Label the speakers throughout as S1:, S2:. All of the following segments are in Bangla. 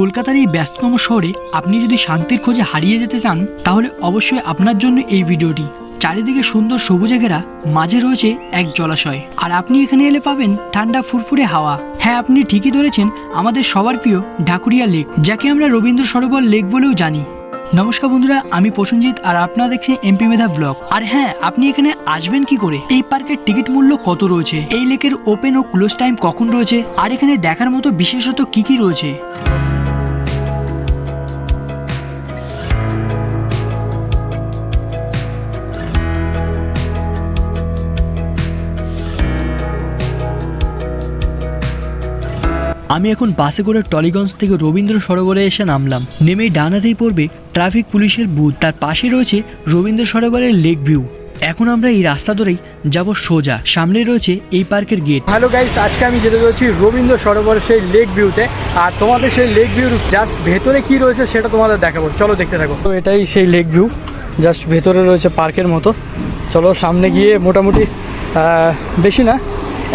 S1: কলকাতার এই ব্যস্ততম শহরে আপনি যদি শান্তির খোঁজে হারিয়ে যেতে চান, তাহলে অবশ্যই আপনার জন্য এই ভিডিওটি। চারিদিকে সুন্দর সবুজে ঘেরা, মাঝে রয়েছে এক জলাশয়। আর আপনি এখানে এলে পাবেন ঠান্ডা ফুরফুরে হাওয়া। হ্যাঁ আপনি ঠিকই ধরেছেন, আমাদের সবার প্রিয় ঢাকুরিয়া লেক, যাকে আমরা রবীন্দ্র সরোবর লেক বলেও জানি। নমস্কার বন্ধুরা, আমি প্রসেনজিৎ আর আপনারা দেখছেন এমপি মেধা ব্লগ। আর হ্যাঁ আপনি এখানে আসবেন কি করে? এই পার্কের টিকিট মূল্য কত রয়েছে? এই লেকের ওপেন ও ক্লোজ টাইম কখন রয়েছে? আর এখানে দেখার মতো বিশেষত কি কি রয়েছে? আমি এখন বাসে করে টলিগঞ্জ থেকে রবীন্দ্র সরোবরে এসে নামলাম। নেমেই ডানাতেই পড়বে ট্রাফিক পুলিশের বুথ। তার পাশে রয়েছে রবীন্দ্র সরোবরের লেক ভিউ। এখন আমরা এই রাস্তা ধরেই যাব সোজা। সামনে রয়েছে এই পার্কের গেট।
S2: হ্যালো গাইস, আজকে আমি যেতে চলেছি রবীন্দ্র সরোবরের সেই লেক ভিউতে। আর তোমাদের সেই লেক ভিউর জাস্ট ভেতরে কি রয়েছে সেটা তোমাদের দেখাবো। চলো দেখতে থাকো। তো এটাই সেই লেক ভিউ। জাস্ট ভেতরে রয়েছে পার্কের মতো। চলো সামনে গিয়ে মোটামুটি বেশি না,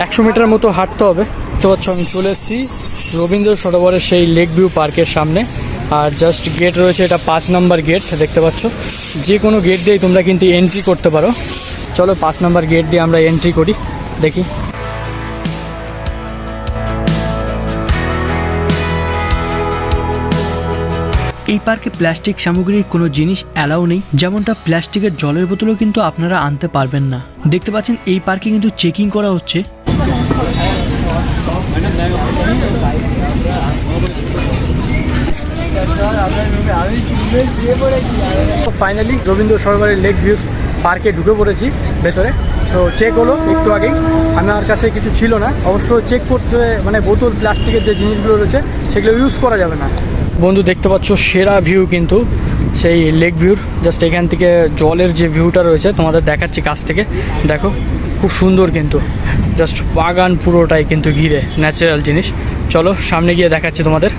S2: একশো মিটার মতো হাঁটতে হবে। তো আমি চলে এসেছি। রবীন্দ্র সরোবরের সেই লেক ভিউ পার্কের সামনে। আর জাস্ট গেট রয়েছে, এটা পাঁচ নাম্বার গেট দেখতে পাচ্ছ। যে কোনো গেট দিয়েই তোমরা কিন্তু এন্ট্রি করতে পারো। চলো পাঁচ নাম্বার গেট দিয়ে আমরা এন্ট্রি করি, দেখি।
S1: এই পার্কে প্লাস্টিক সামগ্রীর কোনো জিনিস অ্যালাউ নেই, যেমনটা প্লাস্টিকের জলের বোতলও কিন্তু আপনারা আনতে পারবেন না। দেখতে পাচ্ছেন, এই পার্কে কিন্তু চেকিং করা হচ্ছে।
S2: ফাইনালি রবীন্দ্র সরোবরের লেক ভিউ পার্কে ঢুকে পড়েছি, ভেতরে। তো চেক হলো একটু আগেই। আমার কাছে কিছু ছিল না। অবশ্য চেক করতে মানে বোতল প্লাস্টিকের যে জিনিসগুলো রয়েছে, সেগুলো ইউজ করা যাবে না। বন্ধু, দেখতে পাচ্ছ সেরা ভিউ কিন্তু সেই লেক ভিউর জাস্ট এখান থেকে জলের যে ভিউটা রয়েছে, তোমাদের দেখাচ্ছি কাছ থেকে। দেখো খুব সুন্দর কিন্তু। জাস্ট বাগান পুরোটাই কিন্তু ঘিরে ন্যাচারাল জিনিস। চলো, সামনে গিয়ে দেখাচ্ছি তোমাদের।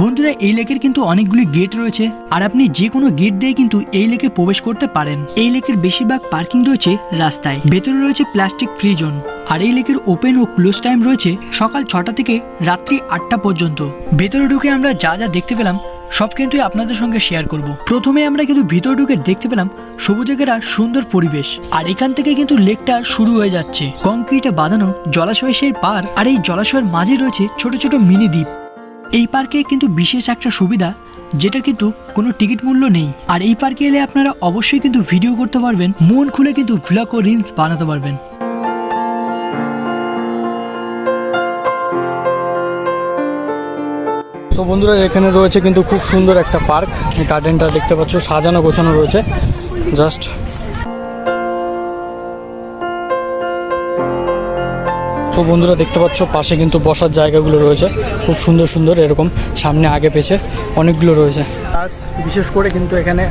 S1: বন্ধুরা, এই লেকের কিন্তু অনেকগুলি গেট রয়েছে, আর আপনি যে কোনো গেট দিয়ে কিন্তু এই লেকে প্রবেশ করতে পারেন। এই লেকের বেশিরভাগ পার্কিং রয়েছে রাস্তায়। ভেতরে রয়েছে প্লাস্টিক ফ্রি জোন আর এই লেকের ওপেন ও ক্লোজ টাইম রয়েছে সকাল ছটা থেকে রাত্রি আটটা পর্যন্ত। ভেতরে ঢুকে আমরা যা যা দেখতে পেলাম সব কিন্তু আপনাদের সঙ্গে শেয়ার করব। প্রথমে আমরা কিন্তু ভিতরে ঢুকে দেখতে পেলাম সবুজে ঘেরা সুন্দর পরিবেশ। আর এখান থেকে কিন্তু লেকটা শুরু হয়ে যাচ্ছে। কংক্রিটে বাঁধানো জলাশয় সেই পার আর এই জলাশয়ের মাঝে রয়েছে ছোট ছোট মিনি দ্বীপ। এই পার্কে কিন্তু বিশেষ একটা সুবিধা যেটা কিন্তু কোনো টিকিট মূল্য নেই। আর এই পার্কে এলে আপনারা অবশ্যই কিন্তু ভিডিও করতে পারবেন, মন খুলে কিন্তু ভ্লগ ও রিলস বানাতে পারবেন।
S2: তো বন্ধুরা, এখানে রয়েছে কিন্তু খুব সুন্দর একটা পার্ক। গার্ডেনটা দেখতে পাচ্ছ, সাজানো গোছানো রয়েছে। জাস্ট তো বন্ধুরা, দেখতে পাচ্ছ, পাশে কিন্তু বসার জায়গাগুলো রয়েছে। খুব সুন্দর সুন্দর, এরকম সামনে আগে পেছে অনেকগুলো রয়েছে। বিশেষ করে কিন্তু এখানে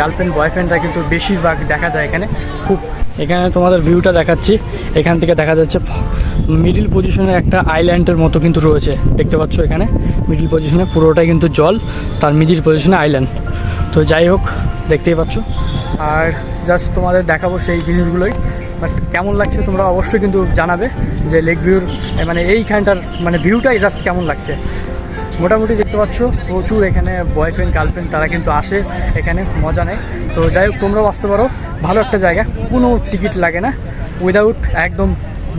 S2: গার্লফ্রেন্ড বয়ফ্রেন্ডরা কিন্তু বেশিরভাগ দেখা যায় এখানে। খুব এখানে তোমাদের ভিউটা দেখাচ্ছি। এখান থেকে দেখা যাচ্ছে মিডিল পজিশনে একটা আইল্যান্ডের মতো কিন্তু রয়েছে। দেখতে পাচ্ছ এখানে? মিডিল পজিশনে পুরোটাই কিন্তু জল, তার মিডিল পজিশনে আইল্যান্ড তো যাই হোক, দেখতেই পাচ্ছ। আর জাস্ট তোমাদের দেখাবো সেই জিনিসগুলোই। বাট কেমন লাগছে তোমরা অবশ্যই কিন্তু জানাবে যে লেক ভিউর মানে এইখানটার মানে ভিউটাই জাস্ট কেমন লাগছে। মোটামুটি দেখতে পাচ্ছ প্রচুর এখানে বয়ফ্রেন্ড গার্লফ্রেন্ড তারা কিন্তু আসে এখানে মজা নেয়। তো যাই হোক তোমরাও আসতে পারো। ভালো একটা জায়গা কোনো টিকিট লাগে না। উইদাউট একদম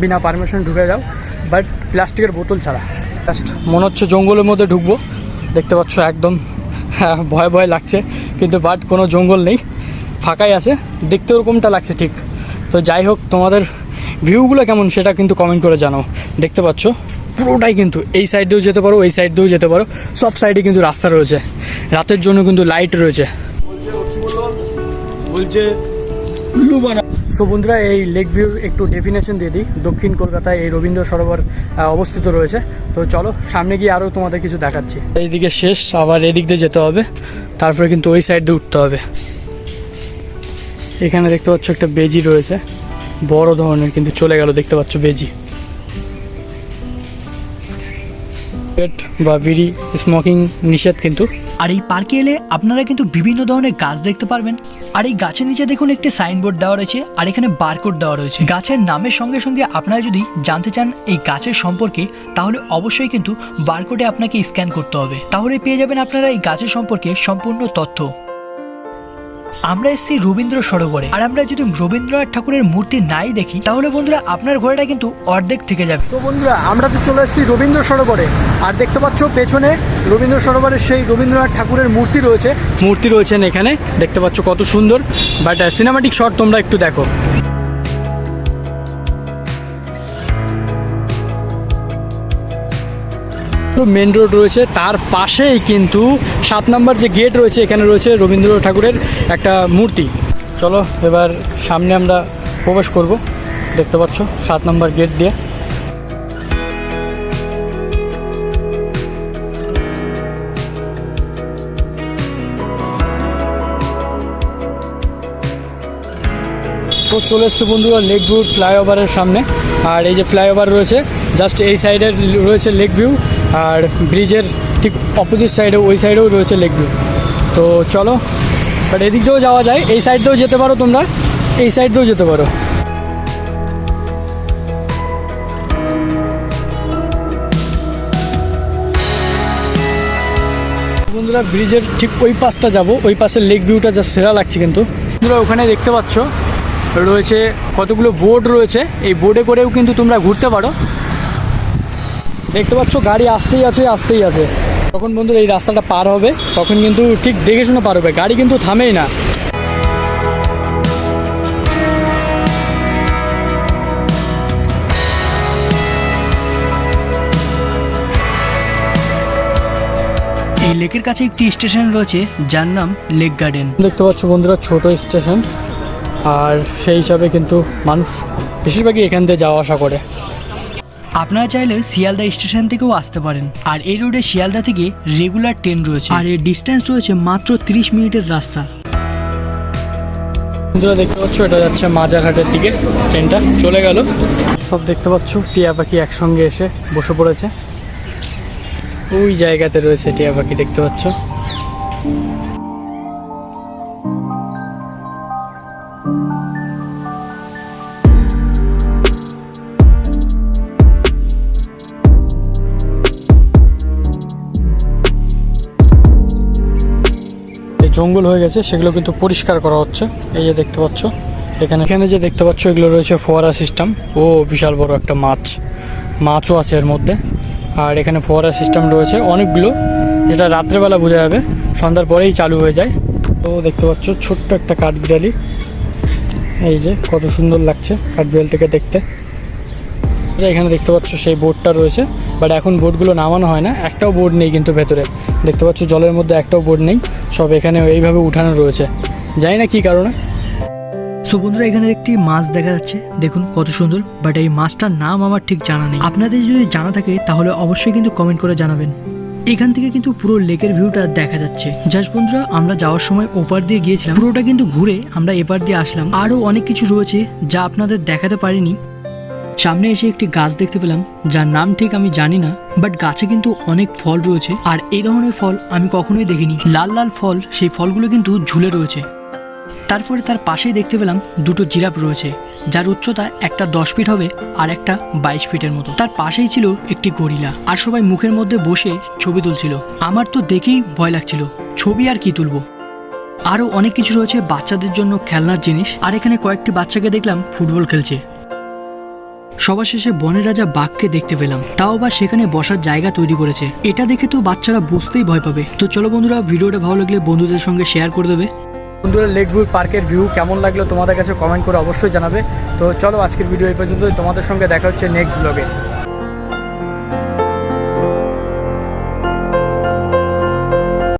S2: বিনা পারমিশন ঢুকে যাও। বাট প্লাস্টিকের বোতল ছাড়া। জাস্ট মনে হচ্ছে জঙ্গলের মধ্যে ঢুকবো। দেখতে পাচ্ছ একদম হ্যাঁ, ভয় ভয় লাগছে। কিন্তু বাট কোনো জঙ্গল নেই। ফাঁকাই আছে। দেখতে ওরকমটা লাগছে ঠিক। তো যাই হোক তোমাদের ভিউগুলো কেমন সেটা কিন্তু কমেন্ট করে জানাও। দেখতে পাচ্ছ? পুরোটাই কিন্তু এই সাইড দিয়েও যেতে পারো, এই সাইড দিয়েও যেতে পারো। সব সাইডে কিন্তু রাস্তা রয়েছে। রাতের জন্য কিন্তু লাইট রয়েছে।
S3: বলছে
S2: সো বন্ধুরা, এই লেক ভিউর একটু ডেফিনেশন দিয়ে দিই। দক্ষিণ কলকাতায় এই রবীন্দ্র সরোবর অবস্থিত রয়েছে। তো চলো, সামনে গিয়ে আরও তোমাদের কিছু দেখাচ্ছি। এইদিকে শেষ, আবার এদিক দিয়ে যেতে হবে। তারপরে কিন্তু ওই সাইড দিয়ে উঠতে হবে। এখানে দেখতে পাচ্ছ একটা বেজি রয়েছে। বড় ধরনের কিন্তু চলে গেল, দেখতে পাচ্ছ বেজি। সিগারেট বা বিড়ি স্মোকিং নিষেধ কিন্তু।
S1: আর এই পার্কে এলে আপনারা কিন্তু বিভিন্ন ধরনের গাছ দেখতে পারবেন। আর এই গাছের নিচে দেখুন একটি সাইনবোর্ড দেওয়া রয়েছে, আর এখানে বারকোড দেওয়া রয়েছে। গাছের নামের সঙ্গে সঙ্গে আপনারা যদি জানতে চান এই গাছের সম্পর্কে, তাহলে অবশ্যই কিন্তু বারকোডে আপনাকে স্ক্যান করতে হবে। তাহলে পেয়ে যাবেন আপনারা এই গাছের সম্পর্কে সম্পূর্ণ তথ্য। আমরা এসেছি রবীন্দ্র সরোবরে। আর আমরা যদি রবীন্দ্রনাথ ঠাকুরের মূর্তি নাই দেখি তাহলে বন্ধুরা আপনার ঘোড়াটা কিন্তু অর্ধেক থেকে যাবে।
S2: তো বন্ধুরা আমরা তো চলে এসেছি রবীন্দ্র সরোবরে। আর দেখতে পাচ্ছ পেছনে রবীন্দ্র সরোবরের সেই রবীন্দ্রনাথ ঠাকুরের মূর্তি রয়েছে। মূর্তি রয়েছেন এখানে দেখতে পাচ্ছ কত সুন্দর। বাট সিনেমাটিক শট তোমরা একটু দেখো। মেন রোড রয়েছে। তার পাশেই কিন্তু সাত নম্বর যে গেট রয়েছে, এখানে রয়েছে রবীন্দ্র ঠাকুরের একটা মূর্তি। চলো এবার সামনে আমরা প্রবেশ করব। দেখতে পাচ্ছ সাত নম্বর গেট দিয়ে। তো চলে এসছে বন্ধুরা লেক ভিউ ফ্লাইওভারের সামনে। আর এই যে ফ্লাইওভার রয়েছে জাস্ট এই সাইডে রয়েছে লেক ভিউ। আর ব্রিজের ঠিক অপোজিট সাইডে ওই সাইডেও রয়েছে লেক ভিউ তো চলো বাট এদিক দিয়েও যাওয়া যায়। এই সাইড দিয়েও যেতে পারো তোমরা। এই সাইড দিয়েও যেতে পারো। বন্ধুরা, ব্রিজের ঠিক ওই পাশটা যাব। ওই পাশের লেক ভিউটা যা সেরা লাগছে কিন্তু। বন্ধুরা, ওখানে দেখতে পাচ্ছ, রয়েছে কতগুলো বোর্ড রয়েছে। এই বোর্ডে করেও কিন্তু তোমরা ঘুরতে পারো। দেখতে পাচ্ছ গাড়ি আসতেই আছে আসতেই আছে। তখন বন্ধুরা এই রাস্তাটা পার হবে তখন কিন্তু ঠিক দেখে শুনে পার হবে গাড়ি কিন্তু থামেই না।
S1: এই লেকের কাছে একটি স্টেশন রয়েছে যার নাম লেক গার্ডেন।
S2: দেখতে পাচ্ছ বন্ধুরা ছোট স্টেশন আর সেই হিসাবে কিন্তু মানুষ বেশিরভাগই এখান দিয়ে যাওয়া আসা করে।
S1: আপনারা চাইলে শিয়ালদা স্টেশন থেকেও আসতে পারেন। আর এই রোডে শিয়ালদা থেকে রেগুলার ট্রেন রয়েছে। আর এর ডিস্টেন্স রয়েছে মাত্র 30 মিনিটের রাস্তা।
S2: বন্ধুরা, দেখতে পাচ্ছ, এটা যাচ্ছে মাজারহাটের দিকে ট্রেনটা। চলে গেল। সব দেখতে পাচ্ছ, টিয়া পাখি একসঙ্গে এসে বসে পড়েছে। ওই জায়গাতে রয়েছে টিয়া পাখি, দেখতে পাচ্ছ। জঙ্গল হয়ে গেছে, সেগুলো কিন্তু পরিষ্কার করা হচ্ছে। এই যে দেখতে পাচ্ছ, এখানে এখানে যে দেখতে পাচ্ছ, এগুলো রয়েছে ফোয়ারা সিস্টেম। ও, বিশাল বড় একটা মাছ। মাছও আছে এর মধ্যে। আর এখানে ফোয়ারা সিস্টেম রয়েছে অনেকগুলো, যেটা রাত্রেবেলা বোঝা যাবে, সন্ধ্যার পরেই চালু হয়ে যায়। তো দেখতে পাচ্ছ, ছোট্ট একটা কাঠবিড়ালি। এই যে, কত সুন্দর লাগছে কাঠবিড়ালটাকে দেখতে। এখানে দেখতে পাচ্ছ, সেই বোর্ডটা রয়েছে। বাট এখন বোর্ডগুলো নামানো হয় না, একটাও বোর্ড নেই কিন্তু ভেতরে। দেখতে পাচ্ছ, জলের মধ্যে একটাও বোর্ড নেই। সব এখানে এইভাবে উঠানো রয়েছে। জানি না কী কারণে।
S1: সো বন্ধুরা, এখানে একটি মাছ দেখা যাচ্ছে। দেখুন কত সুন্দর, বাট এই মাছটার নাম আমার ঠিক জানা নেই। আপনাদের যদি জানা থাকে, তাহলে অবশ্যই কিন্তু কমেন্ট করে জানাবেন। এখান থেকে কিন্তু পুরো লেকের ভিউটা দেখা যাচ্ছে। জাস্ট বন্ধুরা, আমরা যাওয়ার সময় ওপার দিয়ে গিয়েছিলাম। পুরোটা কিন্তু ঘুরে আমরা এপার দিয়ে আসলাম। আরও অনেক কিছু রয়েছে যা আপনাদের দেখাতে পারিনি। সামনে এসে একটি গাছ দেখতে পেলাম, যার নাম ঠিক আমি জানি না বাট গাছে কিন্তু অনেক ফল রয়েছে, আর এই ধরনের ফল আমি কখনোই দেখিনি। লাল লাল ফল, সেই ফলগুলো কিন্তু ঝুলে রয়েছে। তারপরে তার পাশেই দেখতে পেলাম দুটো জিরাফ রয়েছে, যার উচ্চতা একটা দশ ফিট হবে আর একটা বাইশ ফিটের মতো। তার পাশেই ছিল একটি গরিলা, আর সবাই মুখের মধ্যে বসে ছবি তুলছিল। আমার তো দেখেই ভয় লাগছিল, ছবি আর কি তুলবো? আরও অনেক কিছু রয়েছে বাচ্চাদের জন্য খেলনার জিনিস, আর এখানে কয়েকটি বাচ্চাকে দেখলাম ফুটবল খেলছে। সবার শেষে বনের রাজা বাঘকে দেখতে পেলাম। তাও বা সেখানে বসার জায়গা তৈরি করেছে। এটা দেখে তো বাচ্চারা বুঝতেই ভয় পাবে। তো চলো বন্ধুরা, ভিডিওটা ভালো লাগলে বন্ধুদের সঙ্গে শেয়ার করে দেবে।
S2: বন্ধুরা লেক ভিউ পার্কের ভিউ কেমন লাগল তোমাদের কাছে কমেন্ট করে অবশ্যই জানাবে। তো চলো আজকের ভিডিও এই পর্যন্ত তোমাদের সঙ্গে দেখা হচ্ছে নেক্সট ব্লগে